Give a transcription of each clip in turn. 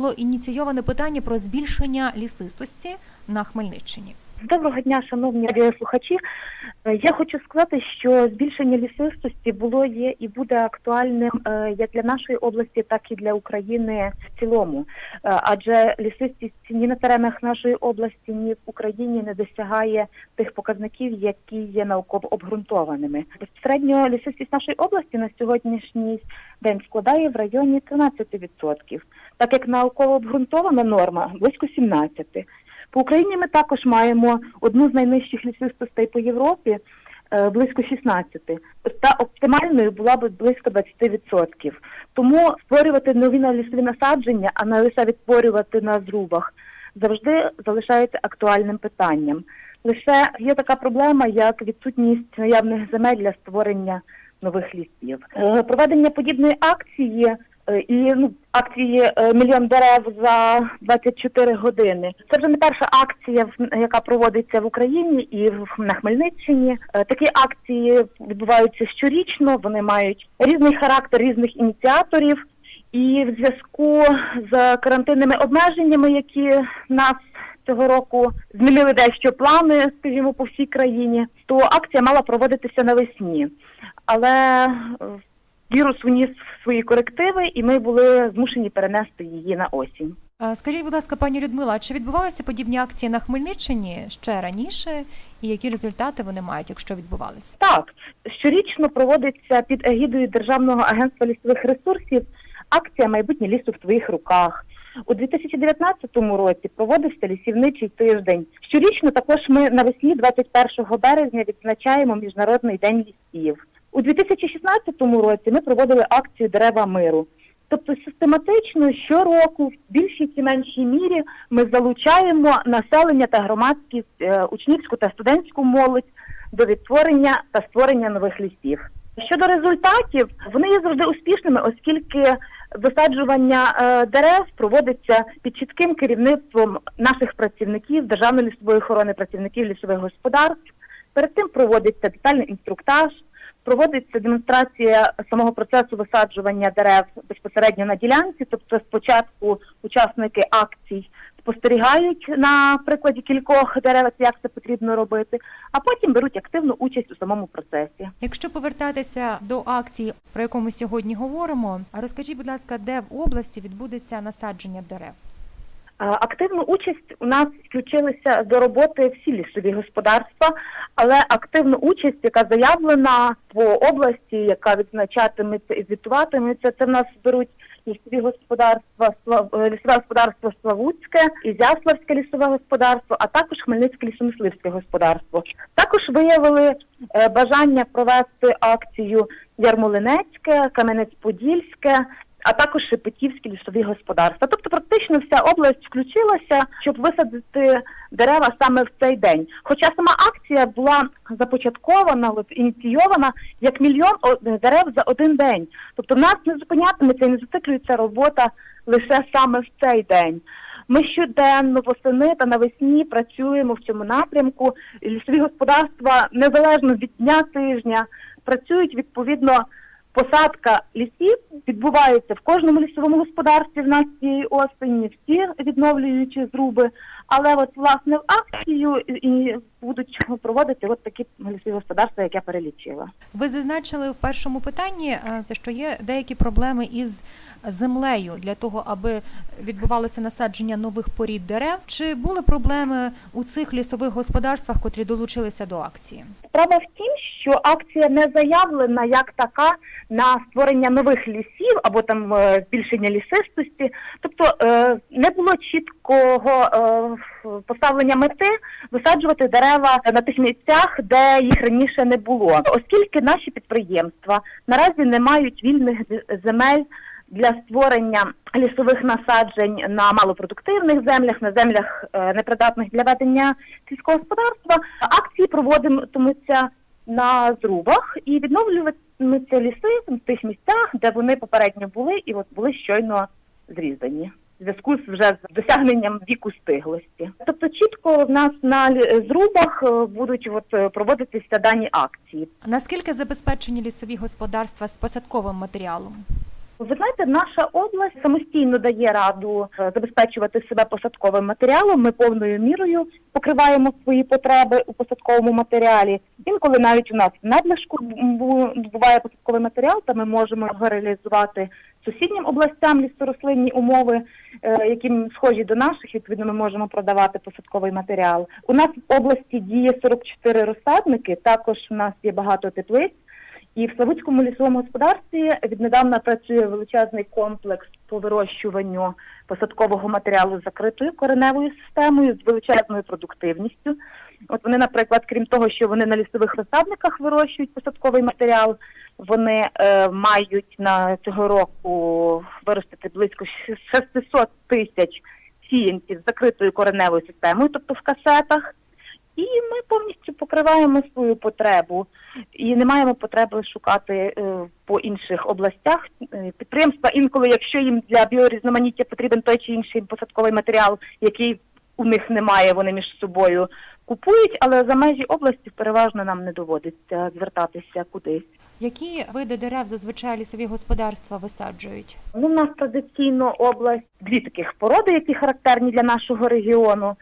Було ініційоване питання про збільшення лісистості на Хмельниччині. Доброго дня, шановні радіослухачі. Е, Я хочу сказати, що збільшення лісистості було є і буде актуальним е, як для нашої області, так і для України в цілому. Е, Адже лісистість ні на теренах нашої області, ні в Україні не досягає тих показників, які є науково обґрунтованими. Безпосередньо лісистість нашої області на сьогоднішній день складає в районі 13%, так як науково обґрунтована норма близько 17%. По Україні ми також маємо одну з найнижчих лісистостей по Європі е, близько 16. Та оптимальною була б близько 20%. Тому створювати нові на лісові насадження, а не лише відтворювати на зрубах, завжди залишається актуальним питанням. Лише є така проблема, як відсутність наявних земель для створення нових лісів. Е, Проведення подібної акції і ну, акції е, мільйон дерев за 24 години. Це вже не перша акція, яка проводиться в Україні і в- на Хмельниччині. Е, Такі акції відбуваються щорічно. Вони мають різний характер різних ініціаторів. І в зв'язку з карантинними обмеженнями, які нас цього року змінили дещо плани, скажімо, по всій країні, то акція мала проводитися навесні. Але е, вірус вніс свої корективи, і ми були змушені перенести її на осінь. Скажіть, будь ласка, пані Людмила, чи відбувалися подібні акції на Хмельниччині ще раніше, і які результати вони мають, якщо відбувалися? Так, щорічно проводиться під егідою Державного агентства лісових ресурсів акція Майбутнє лісу в твоїх руках. У 2019 році проводився лісівничий тиждень. Щорічно також ми навесні 21 березня відзначаємо Міжнародний день лісів. У 2016 році ми проводили акцію Дерева миру. Тобто систематично щороку, в більшій чи меншій мірі, ми залучаємо населення та громадськість, е, учнівську та студентську молодь до відтворення та створення нових лісів. Щодо результатів, вони є завжди успішними, оскільки висаджування е, дерев проводиться під чітким керівництвом наших працівників Державної лісової охорони, працівників лісових господарств. Перед тим проводиться детальний інструктаж, проводиться демонстрація самого процесу висаджування дерев безпосередньо на ділянці. Тобто, спочатку учасники акцій спостерігають на прикладі кількох дерев, як це потрібно робити, а потім беруть активну участь у самому процесі. Якщо повертатися до акції, про яку ми сьогодні говоримо, розкажіть, будь ласка, де в області відбудеться насадження дерев? Е, Активну участь у нас включилися до роботи всі лісові господарства, але активну участь, яка заявлена по області, яка відзначатиметься і звітуватиметься, це в нас беруть лісові господарства, е, лісове господарство Славутське, Ізяславське лісове господарство, а також Хмельницьке лісомисливське господарство. Також виявили е, бажання провести акцію Ярмолинецьке, Кам'янець-Подільське, а також Шепетівські лісові господарства. Тобто, практично вся область включилася, щоб висадити дерева саме в цей день. Хоча сама акція була започаткована, ініційована як мільйон дерев за один день. Тобто, нас не зупинятиметься і не зациклюється робота лише саме в цей день. Ми щоденно восени та навесні працюємо в цьому напрямку. Лісові господарства незалежно від дня тижня працюють відповідно. Посадка лісів відбувається в кожному лісовому господарстві в нас цієї осені, всі відновлюючі зруби. Але от власне в акцію і будуть проводити от такі лісові господарства, як я перелічила. Ви зазначили в першому питанні, е, що є деякі проблеми із землею для того, аби відбувалося насадження нових порід дерев. Чи були проблеми у цих лісових господарствах, котрі долучилися до акції? Справа в тім, що акція не заявлена як така на створення нових лісів або там е, збільшення лісистості. Тобто е, не було чіткого е, поставлення мети висаджувати дерева на тих місцях, де їх раніше не було, оскільки наші підприємства наразі не мають вільних земель. Для створення лісових насаджень на малопродуктивних землях, на землях е, непридатних для ведення сільського господарства, акції проводитимуться на зрубах і відновлюватимуться ліси в тих місцях, де вони попередньо були, і от були щойно зрізані. В зв'язку з вже з досягненням віку стиглості, тобто чітко в нас на зрубах е, будуть от е, проводитися дані акції. Наскільки забезпечені лісові господарства з посадковим матеріалом? Ви знаєте, наша область самостійно дає раду е, забезпечувати себе посадковим матеріалом. Ми повною мірою покриваємо свої потреби у посадковому матеріалі. Інколи навіть у нас в надлишку буває посадковий матеріал, та ми можемо його реалізувати сусіднім областям лісорослинні умови, е, які схожі до наших. Відповідно, ми можемо продавати посадковий матеріал. У нас в області діє 44 розсадники. Також у нас є багато теплиць. І в Славутському лісовому господарстві віднедавна працює величезний комплекс по вирощуванню посадкового матеріалу закритою кореневою системою з величезною продуктивністю. От вони, наприклад, крім того, що вони на лісових розсадниках вирощують посадковий матеріал, вони е, мають на цього року виростити близько 600 тисяч сіянців з закритою кореневою системою, тобто в касетах. І ми повністю покриваємо свою потребу і не маємо потреби шукати е, по інших областях. Е, Підприємства інколи, якщо їм для біорізноманіття потрібен той чи інший посадковий матеріал, який у них немає, вони між собою купують, але за межі області переважно нам не доводиться звертатися кудись. Які види дерев зазвичай лісові господарства висаджують? Ну, у нас традиційно область дві таких породи, які характерні для нашого регіону.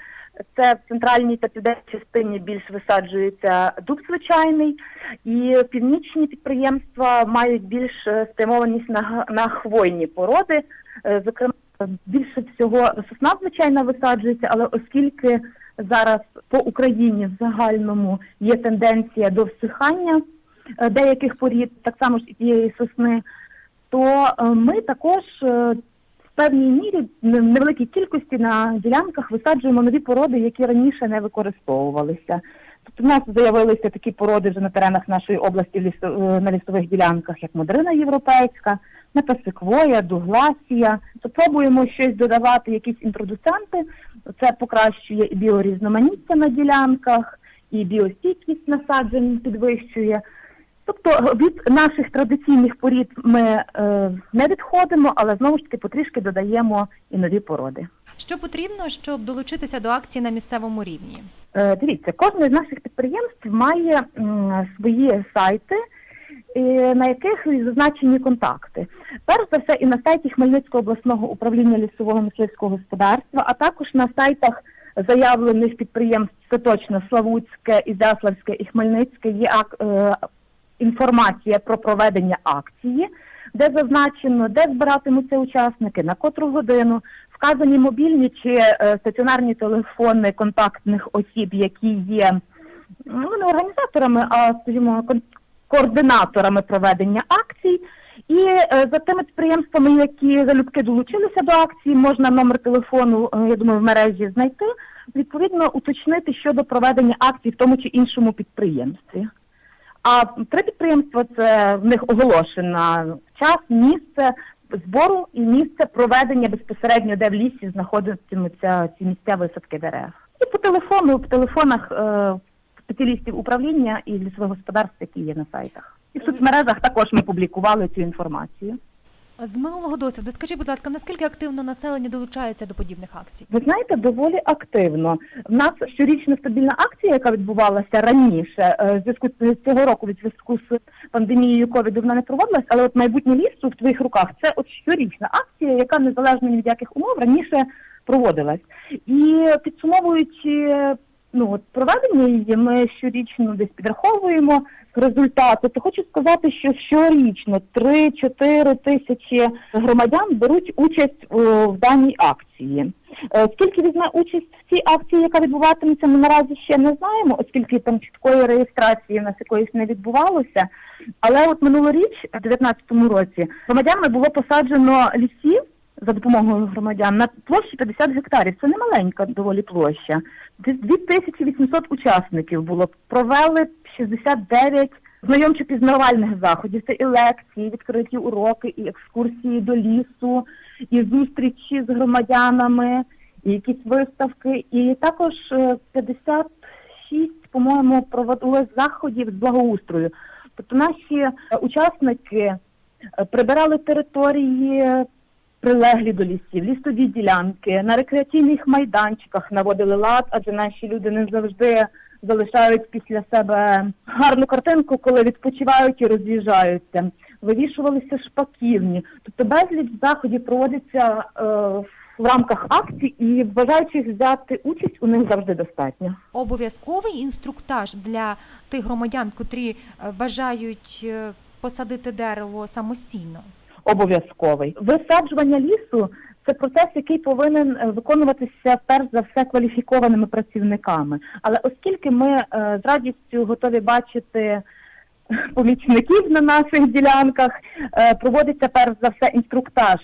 Це в центральній та південній частині більш висаджується дуб звичайний, і північні підприємства мають більш е, спрямованість на, на хвойні породи. Е, Зокрема, більше всього сосна звичайна висаджується, але оскільки зараз по Україні в загальному є тенденція до всихання е, деяких порід, так само ж і тієї сосни, то е, ми також е, в певній мірі невеликій кількості на ділянках висаджуємо нові породи, які раніше не використовувалися. Тобто в нас з'явилися такі породи вже на теренах нашої області на лісових ділянках, як модрина європейська, метасиквоя, дугласія. То пробуємо щось додавати, якісь інтродуценти. Це покращує і біорізноманіття на ділянках, і біостійкість насаджень підвищує. Тобто від наших традиційних порід ми е, не відходимо, але знову ж таки потрішки додаємо і нові породи. Що потрібно, щоб долучитися до акції на місцевому рівні? Е, дивіться, кожне з наших підприємств має м, свої сайти, на яких зазначені контакти. Перш за все, і на сайті Хмельницького обласного управління лісового мисливського господарства, а також на сайтах заявлених підприємств це точно Славутське, Ізяславське і Хмельницьке є ак- е, інформація про проведення акції, де зазначено, де збиратимуться учаскники, на котру годину, вказані мобільні чи е, стаціонарні телефони контактних осіб, які є ну, не організаторами, а скажімо, координаторами проведення акцій. І е, за тими підприємствами, які залюбки долучилися до акції, можна номер телефону, е, я думаю, в мережі знайти, відповідно уточнити щодо проведення акцій в тому чи іншому підприємстві. А три підприємства це в них оголошено час, місце збору і місце проведення безпосередньо, де в лісі знаходитимуться ці місця висадки дерев. І по телефону, по телефонах е, спеціалістів управління і лісових господарств, які є на сайтах. І в соцмережах також ми публікували цю інформацію. З минулого досвіду, скажіть, будь ласка, наскільки активно населення долучається до подібних акцій? Ви знаєте, доволі активно. В нас щорічна стабільна акція, яка відбувалася раніше, е, в зв'язку з цього року, від зв'язку з пандемією ковіду, вона не проводилась, але от майбутнє лісу в твоїх руках це от щорічна акція, яка незалежно від яких умов раніше проводилась. І підсумовуючи ну от проведення її, ми щорічно десь підраховуємо результати. То хочу сказати, що щорічно 3-4 тисячі громадян беруть участь в даній акції. Е, Скільки візьме участь в цій акції, яка відбуватиметься, ми наразі ще не знаємо, оскільки там чіткої реєстрації в нас якоїсь не відбувалося. Але от минулоріч, в 2019 році, громадянами було посаджено лісів за допомогою громадян на площі 50 гектарів. Це не маленька доволі площа. Десь 2800 учасників було. Провели 69 знайомчо-пізнавальних заходів. Це і лекції, відкриті уроки, і екскурсії до лісу, і зустрічі з громадянами, і якісь виставки. І також е, 56, по-моєму, проводили заходів з благоустрою. Тобто наші е, учасники е, прибирали території прилеглі до лісів, лісові ділянки, на рекреаційних майданчиках наводили лад, адже наші люди не завжди залишають після себе гарну картинку, коли відпочивають і роз'їжджаються. вивішувалися шпаківні. Тобто безліч заходів проводиться е, в рамках акцій, і бажаючих взяти участь у них завжди достатньо. Обов'язковий інструктаж для тих громадян, котрі е, бажають е, посадити дерево самостійно. Обов'язковий. Висаджування лісу це процес, який повинен е, виконуватися перш за все кваліфікованими працівниками. Але оскільки ми е, з радістю готові бачити помічників на наших ділянках, е, проводиться перш за все інструктаж.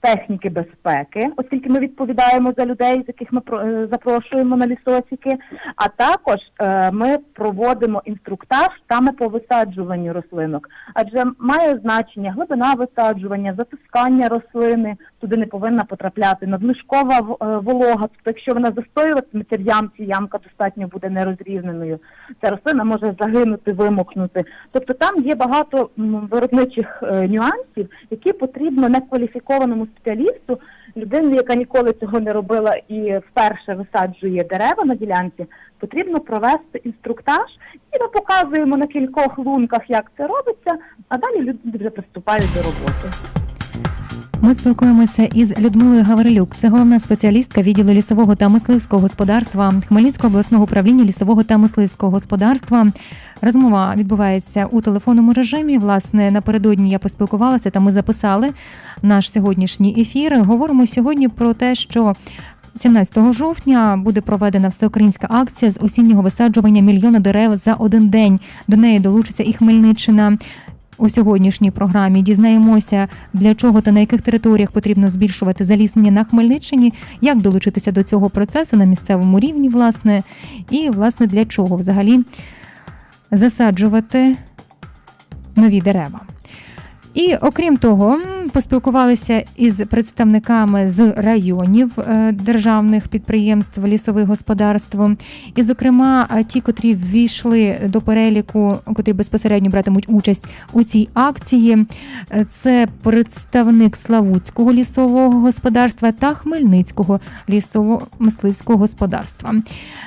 Техніки безпеки, оскільки ми відповідаємо за людей, з яких ми е, запрошуємо на лісосіки. А також е, ми проводимо інструктаж саме по висаджуванню рослинок, адже має значення глибина висаджування, затискання рослини, туди не повинна потрапляти надлишкова е, волога. Тобто, якщо вона застоюватиметься в ямці, ямка достатньо буде нерозрівненою. Ця рослина може загинути, вимокнути. Тобто там є багато виробничих нюансів, які потрібно некваліфікованому спеціалісту, людині, яка ніколи цього не робила і вперше висаджує дерева на ділянці, потрібно провести інструктаж, і ми показуємо на кількох лунках, як це робиться, а далі люди вже приступають до роботи. Ми спілкуємося із Людмилою Гаврилюк. Це головна спеціалістка відділу лісового та мисливського господарства Хмельницького обласного управління лісового та мисливського господарства. Розмова відбувається у телефонному режимі. Власне, напередодні я поспілкувалася та ми записали наш сьогоднішній ефір. Говоримо сьогодні про те, що 17 жовтня буде проведена всеукраїнська акція з осіннього висаджування мільйона дерев за один день. До неї долучиться і Хмельниччина. У сьогоднішній програмі дізнаємося, для чого та на яких територіях потрібно збільшувати заліснення на Хмельниччині, як долучитися до цього процесу на місцевому рівні, власне, і власне для чого взагалі засаджувати нові дерева. І окрім того, поспілкувалися із представниками з районів е, державних підприємств лісових господарств, і, зокрема, е, ті, котрі ввійшли до переліку, котрі безпосередньо братимуть участь у цій акції. Е, Це представник Славутського лісового господарства та Хмельницького лісово-мисливського господарства.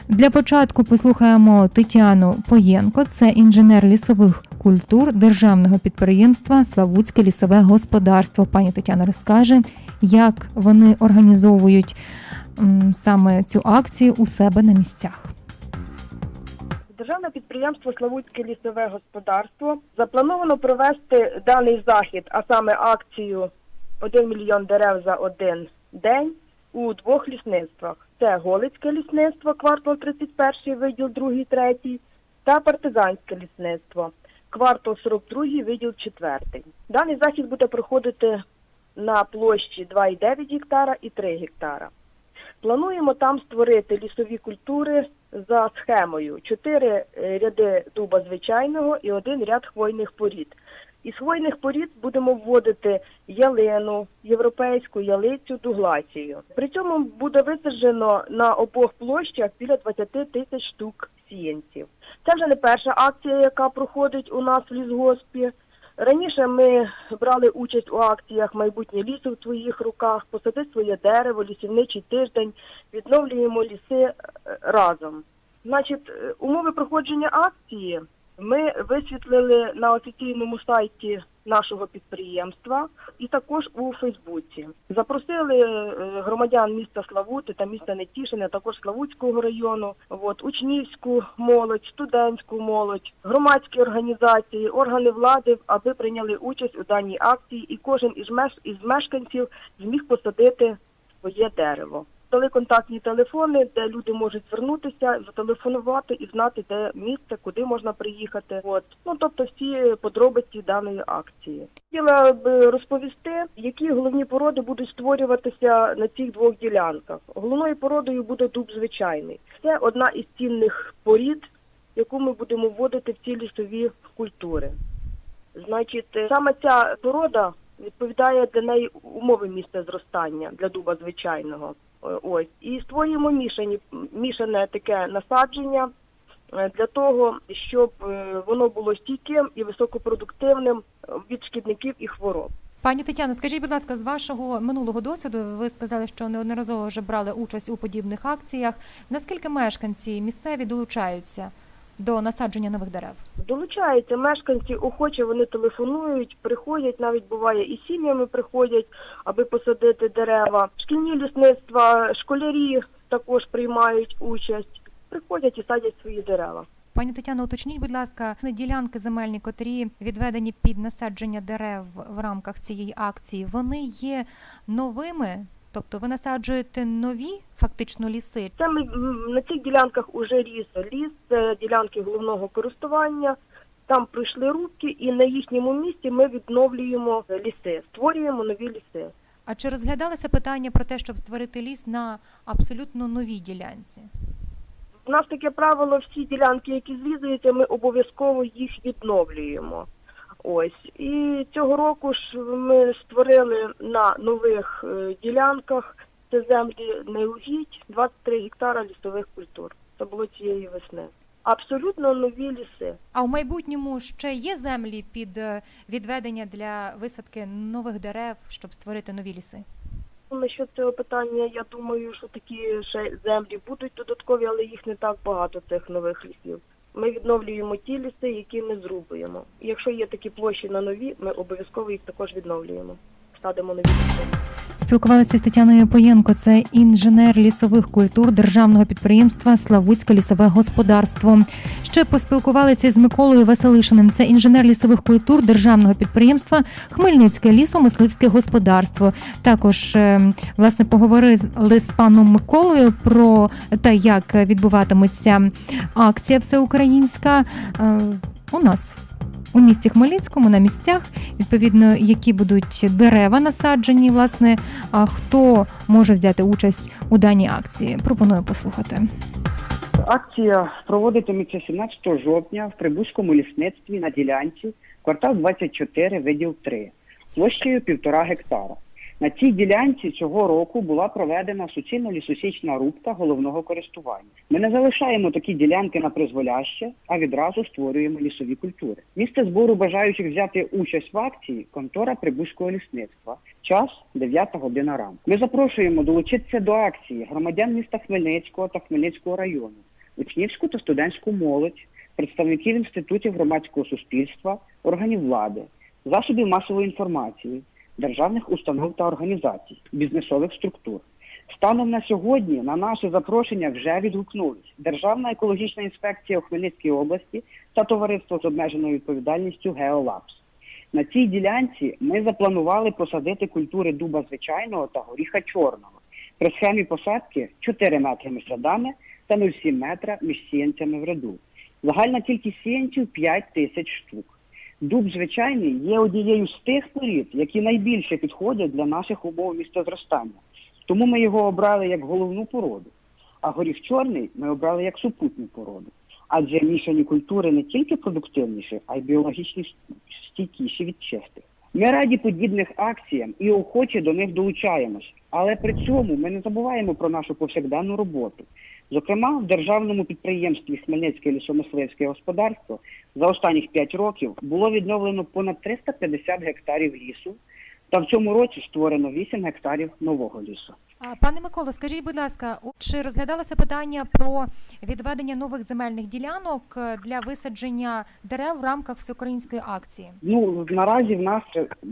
Для початку послухаємо Тетяну Поєнко, це інженер лісових культур державного підприємства Славутське лісове господарство. Пані Тетяна розкаже, як вони організовують саме цю акцію у себе на місцях. Державне підприємство Славутське лісове господарство заплановано провести даний захід, а саме акцію 1 мільйон дерев за один день у двох лісництвах. Це Голицьке лісництво, квартал 31, виділ 2, 3, та партизанське лісництво, квартал 42, виділ 4. Даний захід буде проходити на площі 2,9 гектара і 3 гектара. Плануємо там створити лісові культури за схемою: чотири е, ряди дуба звичайного і один ряд хвойних порід. Із хвойних порід будемо вводити ялину, європейську ялицю, дуглацію. При цьому буде висаджено на обох площах біля 20 тисяч штук сіянців. Це вже не перша акція, яка проходить у нас в лісгоспі. Раніше ми брали участь у акціях Майбутнє лісо в твоїх руках, посади своє дерево, лісівничий тиждень, відновлюємо ліси е, разом. Значить, е, умови проходження акції ми висвітлили на офіційному сайті нашого підприємства і також у Фейсбуці. Запросили е, громадян міста Славути та міста Нетішине, також Славутського району, от, учнівську молодь, студентську молодь, громадські організації, органи влади, аби прийняли участь у даній акції, і кожен із меш- із мешканців зміг посадити своє дерево. Дали контактні телефони, де люди можуть звернутися, зателефонувати і знати, де місце, куди можна приїхати. От ну тобто всі подробиці даної акції. Хотіла б розповісти, які головні породи будуть створюватися на цих двох ділянках. Головною породою буде дуб звичайний. Це одна із цінних порід, яку ми будемо вводити в ці лісові культури. Значить, саме ця порода відповідає для неї умови місця зростання для дуба звичайного. Е, Ось і створюємо мішані мішане таке насадження е, для того, щоб е, воно було стійким і високопродуктивним від шкідників і хвороб. Пані Тетяно, скажіть, будь ласка, з вашого минулого досвіду ви сказали, що неодноразово вже брали участь у подібних акціях. Наскільки мешканці місцеві долучаються до насадження нових дерев? Долучаються мешканці, охоче вони телефонують, приходять, навіть буває і сім'ями приходять, аби посадити дерева. Шкільні лісництва, школярі також приймають участь, приходять і садять свої дерева. Пані Тетяно, уточніть, будь ласка, ділянки земельні, котрі відведені під насадження дерев в рамках цієї акції, вони є новими? Тобто ви насаджуєте нові фактично ліси? Це ми на цих ділянках уже ріс ліс, це ділянки головного користування. Там пройшли рубки, і на їхньому місці ми відновлюємо ліси, створюємо нові ліси. А чи розглядалося питання про те, щоб створити ліс на абсолютно новій ділянці? У нас таке правило: всі ділянки, які зрізуються, ми обов'язково їх відновлюємо. Ось і цього року ж ми створили на нових е, ділянках це землі неугідь 23 гектара лісових культур. Це було цієї весни. Абсолютно нові ліси. А в майбутньому ще є землі під е, відведення для висадки нових дерев, щоб створити нові ліси? Насчет цього питання, я думаю, що такі ще землі будуть додаткові, але їх не так багато цих нових лісів. Ми відновлюємо ті ліси, які ми зрубуємо. Якщо є такі площі на нові, ми обов'язково їх також відновлюємо. Садимо нові. Спілкувалися з Тетяною Поєнко, це інженер лісових культур державного підприємства Славутське лісове господарство. Ще поспілкувалися з Миколою Веселишиним. Це інженер лісових культур державного підприємства Хмельницьке лісомисливське господарство. Також е, власне поговорили з паном Миколою про те, як відбуватиметься акція всеукраїнська е, у нас. У місті Хмельницькому на місцях відповідно, які будуть дерева насаджені, власне, а хто може взяти участь у даній акції? Пропоную послухати. Акція проводитиметься 17 жовтня в Прибузькому лісництві на ділянці, квартал 24, виділ 3, площею півтора гектара. На цій ділянці цього року була проведена суцільно лісосічна рубка головного користування. Ми не залишаємо такі ділянки на призволяще, а відразу створюємо лісові культури. Місце збору бажаючих взяти участь в акції контора Прибузького лісництва. Час 9 година ранку. Ми запрошуємо долучитися до акції громадян міста Хмельницького та Хмельницького району, учнівську та студентську молодь, представників інститутів громадського суспільства, органів влади, засобів масової інформації, державних установ та організацій, бізнесових структур. Станом на сьогодні на наше запрошення вже відгукнулись Державна екологічна інспекція у Хмельницькій області та товариство з обмеженою відповідальністю Геолапс. На цій ділянці ми запланували посадити культури дуба звичайного та горіха чорного. При схемі посадки 4 метри між рядами та 0,7 метра між сіянцями в ряду. Загальна кількість сіянців 5 тисяч штук. Дуб звичайний є однією з тих порід, які найбільше підходять для наших умов містозростання. Тому ми його обрали як головну породу. А горіх чорний ми обрали як супутню породу. Адже мішані культури не тільки продуктивніші, а й біологічно стійкіші від чистих. Ми раді подібних акціям і охоче до них долучаємось, але при цьому ми не забуваємо про нашу повсякденну роботу. Зокрема, в державному підприємстві Хмельницьке лісомисливське господарство за останніх 5 років було відновлено понад 350 гектарів лісу, та в цьому році створено 8 гектарів нового лісу. Пане Миколо, скажіть, будь ласка, чи розглядалося питання про відведення нових земельних ділянок е, для висадження дерев в рамках всеукраїнської акції? Ну наразі в нас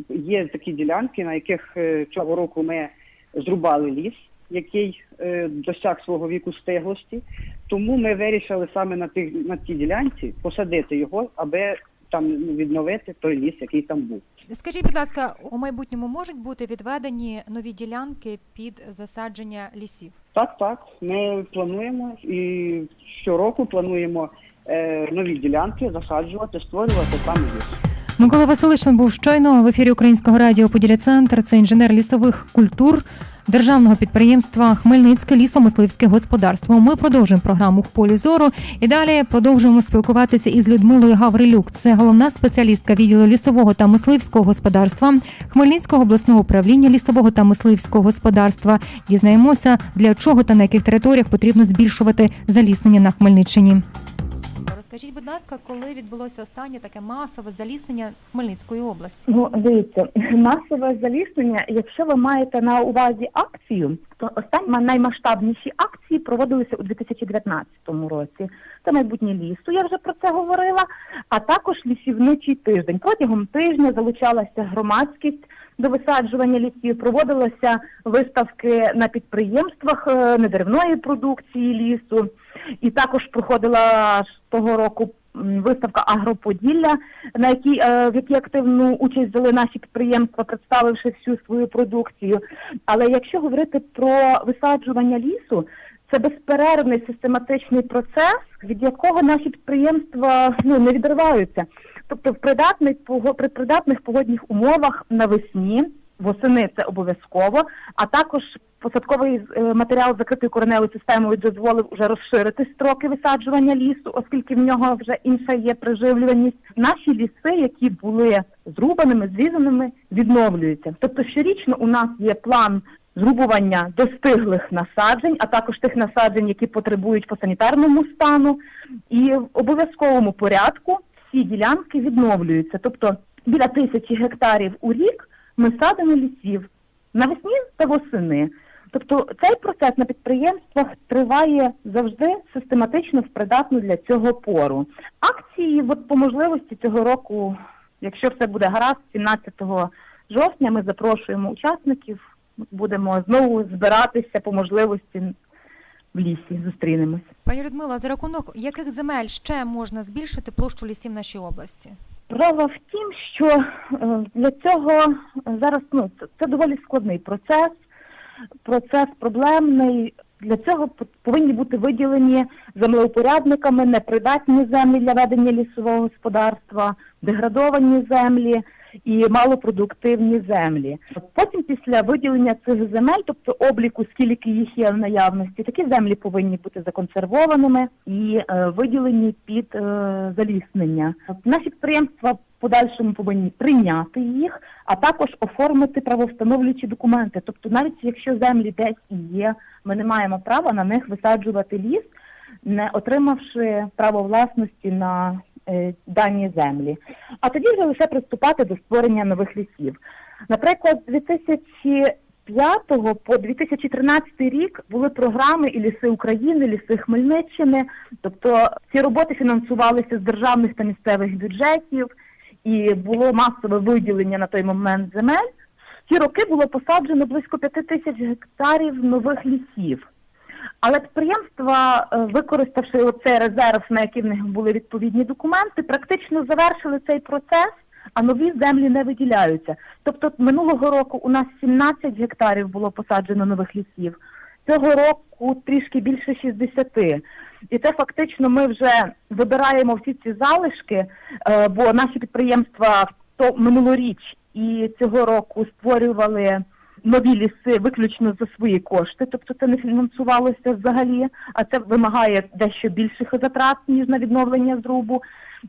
є такі ділянки, на яких е, цього року ми зрубали ліс, який е, досяг свого віку стиглості. Тому ми вирішили саме на тих на цій ділянці посадити його, аби там відновити той ліс, який там був. Скажіть, будь ласка, у майбутньому можуть бути відведені нові ділянки під засадження лісів? Так, так. Ми плануємо і щороку плануємо е, нові ділянки засаджувати, створювати там ліс. Микола Василишин був щойно в ефірі Українського радіо Поділля Центр. Це інженер лісових культур державного підприємства Хмельницьке лісомисливське господарство. Ми продовжуємо програму в полі зору і далі продовжуємо спілкуватися із Людмилою Гаврилюк. Це головна спеціалістка відділу лісового та мисливського господарства Хмельницького обласного управління лісового та мисливського господарства. Дізнаємося, для чого та на яких територіях потрібно збільшувати заліснення на Хмельниччині. Скажіть, будь ласка, коли відбулося останнє таке масове заліснення Хмельницької області? Ну, дивіться, масове заліснення, якщо ви маєте на увазі акцію, то останні наймасштабніші акції проводилися у 2019 році. Це майбутнє лісу, я вже про це говорила, а також лісівничий тиждень. Протягом тижня залучалася громадськість до висаджування лісів, проводилися виставки на підприємствах е, недеревної продукції лісу, і також проходила того року виставка Агроподілля, на якій е, в якій активну участь взяли наші підприємства, представивши всю свою продукцію. Але якщо говорити про висаджування лісу, це безперервний систематичний процес, від якого наші підприємства ну не відриваються. Тобто, в придатних при придатних погодних умовах навесні, восени це обов'язково, а також посадковий е, матеріал закритою кореневою системою дозволив вже розширити строки висаджування лісу, оскільки в нього вже інша є приживлюваність. Наші ліси, які були зрубаними, зрізаними, відновлюються. Тобто щорічно у нас є план зрубування достиглих насаджень, а також тих насаджень, які потребують по санітарному стану, і в обов'язковому порядку всі ділянки відновлюються. Тобто біля тисячі гектарів у рік ми садимо лісів навесні та восени. Тобто цей процес на підприємствах триває завжди систематично в придатну для цього пору. Акції, от по можливості цього року, якщо все буде гаразд, 17 жовтня ми запрошуємо учасників. Будемо знову збиратися по можливості в лісі. Зустрінемось. Пані Людмила, за рахунок яких земель ще можна збільшити площу лісів в нашій області? Справа в тім, що е, для цього е, зараз ну це, доволі складний процес, процес проблемний. Для цього повинні бути виділені землеупорядниками непридатні землі для ведення лісового господарства, деградовані землі і малопродуктивні землі. Потім, після виділення цих земель, тобто обліку, скільки їх є в наявності, такі землі повинні бути законсервованими і е, виділені під е, заліснення. Наші підприємства подальшому повинні прийняти їх, а також оформити правовстановлюючі документи. Тобто, навіть якщо землі десь і є, ми не маємо права на них висаджувати ліс, не отримавши право власності на дані землі. А тоді вже лише приступати до створення нових лісів. Наприклад, з 2005 по 2013 рік були програми і ліси України, ліси Хмельниччини. Тобто ці роботи фінансувалися з державних та місцевих бюджетів, і було масове виділення на той момент земель. Ті роки було посаджено близько 5 тисяч гектарів нових лісів. Але підприємства, е, використавши цей резерв, на який в них були відповідні документи, практично завершили цей процес, а нові землі не виділяються. Тобто минулого року у нас 17 гектарів було посаджено нових лісів. Цього року трішки більше 60. І це фактично ми вже вибираємо всі ці залишки, е, бо наші підприємства то минулоріч і цього року створювали нові ліси виключно за свої кошти, тобто це не фінансувалося взагалі, а це вимагає дещо більших затрат ніж на відновлення зрубу.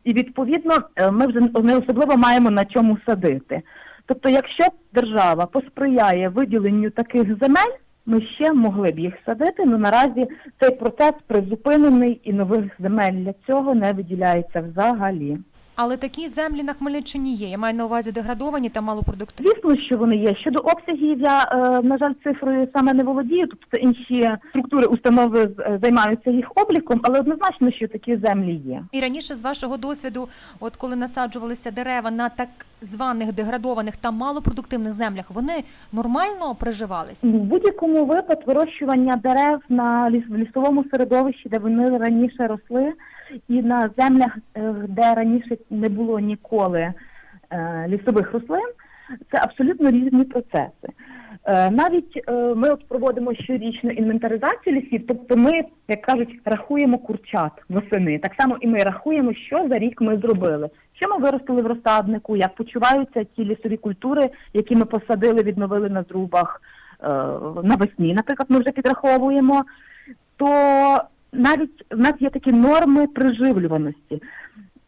І відповідно е, ми вже не особливо маємо на чому садити. Тобто, якщо держава посприяє виділенню таких земель, ми ще могли б їх садити. але наразі цей процес призупинений і нових земель для цього не виділяється взагалі. Але такі землі на Хмельниччині є. Я маю на увазі деградовані та малопродуктивні. Звісно, що вони є. Щодо обсягів, я е, на жаль цифрою саме не володію. Тобто інші структури установи е, займаються їх обліком, але однозначно, що такі землі є. І раніше, з вашого досвіду, от коли насаджувалися дерева на так званих деградованих та малопродуктивних землях, вони нормально приживалися? В будь-якому випадку вирощування дерев на ліс в лісовому середовищі, де вони раніше росли, і на землях, е, де раніше не було ніколи е, лісових рослин, це абсолютно різні процеси. Е, Навіть ми от проводимо щорічну інвентаризацію лісів, тобто ми, як кажуть, рахуємо курчат восени. Так само і ми рахуємо, що за рік ми зробили, що ми виростили в розсаднику, як почуваються ті лісові культури, які ми посадили, відновили на зрубах навесні. Наприклад, ми вже підраховуємо, то навіть в нас є такі норми приживлюваності.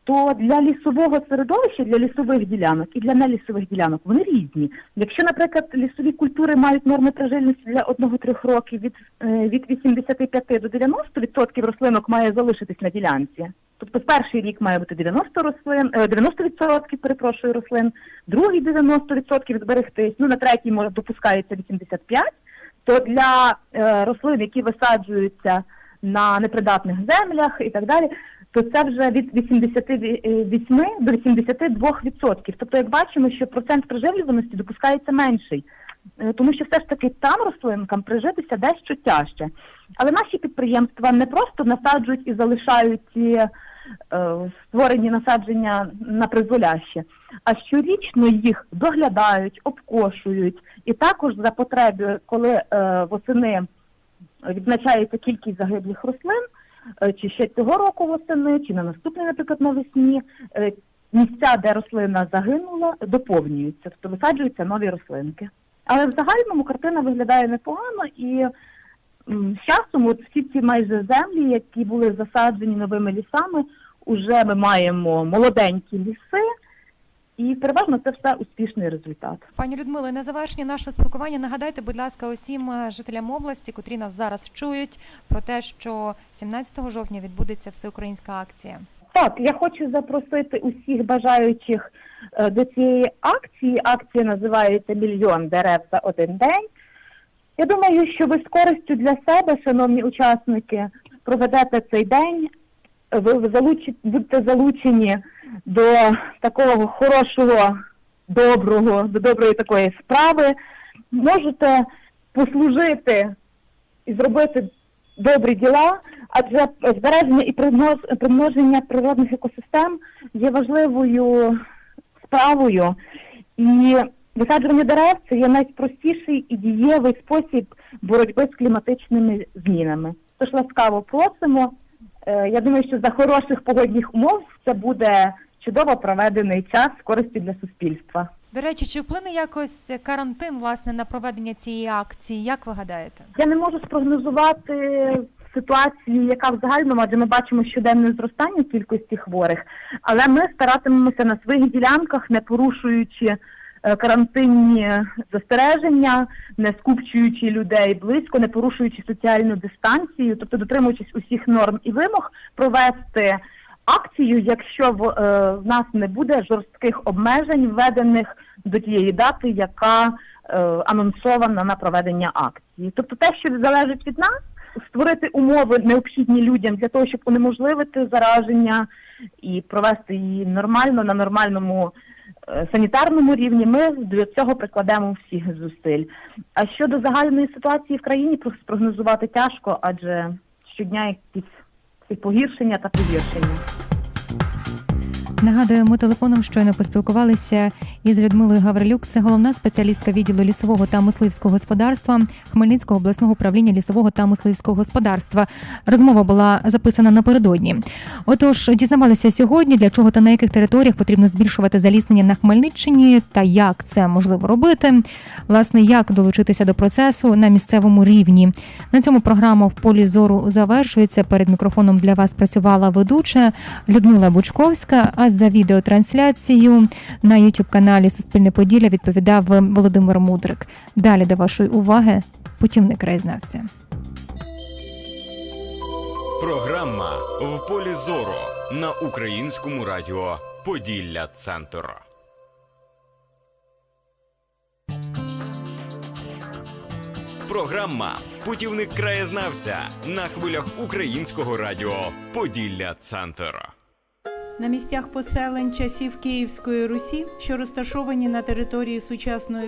То для лісового середовища, для лісових ділянок і для нелісових ділянок вони різні. Якщо, наприклад, лісові культури мають норми прижильності для 1-3 років від, е, від 85 до 90% рослинок має залишитись на ділянці, Тобто перший рік має бути 90 рослин, е, 90% перепрошую рослин, другий 90% зберегтись, ну на третій може допускається 85%, то для е, рослин, які висаджуються на непридатних землях і так далі, то це вже від 88 до 82%. Тобто, як бачимо, що процент приживлюваності допускається менший. Е, Тому що все ж таки там рослинкам прижитися дещо тяжче. Але наші підприємства не просто насаджують і залишають ці е, створені насадження на призволяще, а щорічно їх доглядають, обкошують, і також за потреби, коли е, восени відзначається кількість загиблих рослин, е, чи ще цього року восени, чи на наступний, наприклад, навесні, е, місця, де рослина загинула, доповнюються, тобто висаджуються нові рослинки. Але в загальному картина виглядає непогано і з часом от всі ці майже землі, які були засаджені новими лісами, уже ми маємо молоденькі ліси, і переважно це все успішний результат. Пані Людмило, на завершення нашого спілкування нагадайте, будь ласка, усім е, жителям області, котрі нас зараз чують, про те, що 17 жовтня відбудеться всеукраїнська акція. Так, я хочу запросити усіх бажаючих е, до цієї акції. Акція називається Мільйон дерев за один день. Я думаю, що ви з користю для себе, шановні учасники, проведете цей день. Ви залучі, будете залучені до такого хорошого, доброго, до доброї такої справи. Можете послужити і зробити добрі діла, адже збереження і примнож- примноження природних екосистем є важливою справою. І висаджування дерев це є найпростіший і дієвий спосіб боротьби з кліматичними змінами. Тож ласкаво просимо. Е, Я думаю, що за хороших погодних умов це буде чудово проведений час з користю для суспільства. До речі, чи вплине якось карантин власне на проведення цієї акції? Як ви гадаєте? Я не можу спрогнозувати ситуацію, яка в загальному, адже ми бачимо щоденне зростання кількості хворих, але ми старатимемося на своїх ділянках, не порушуючи карантинні застереження, не скупчуючи людей близько, не порушуючи соціальну дистанцію, тобто дотримуючись усіх норм і вимог, провести акцію, якщо в, е, в нас не буде жорстких обмежень, введених до тієї дати, яка е, анонсована на проведення акції. Тобто те, що залежить від нас, створити умови необхідні людям для того, щоб унеможливити зараження і провести її нормально на нормальному е, санітарному рівні. Ми до цього прикладемо всіх зусиль. А щодо загальної ситуації в країні, про- спрогнозувати тяжко, адже щодня якісь погіршення та погіршення. Нагадую, ми телефоном щойно поспілкувалися із Людмилою Гаврилюк. Це головна спеціалістка відділу лісового та мисливського господарства Хмельницького обласного управління лісового та мисливського господарства. Розмова була записана напередодні. Отож, дізнавалися сьогодні, для чого та на яких територіях потрібно збільшувати заліснення на Хмельниччині та як це можливо робити. Власне, як долучитися до процесу на місцевому рівні. На цьому програма в полі зору завершується. Перед мікрофоном для вас працювала ведуча Людмила Бучковська. А за відеотрансляцію на youtube каналі Суспільне Поділля відповідав Володимир Мудрик. Далі до вашої уваги путівник краєзнавця. Програма в полі зору на українському радіо Поділля Центр. Програма Путівник краєзнавця на хвилях українського радіо Поділля Центр. На місцях поселень часів Київської Русі, що розташовані на території сучасної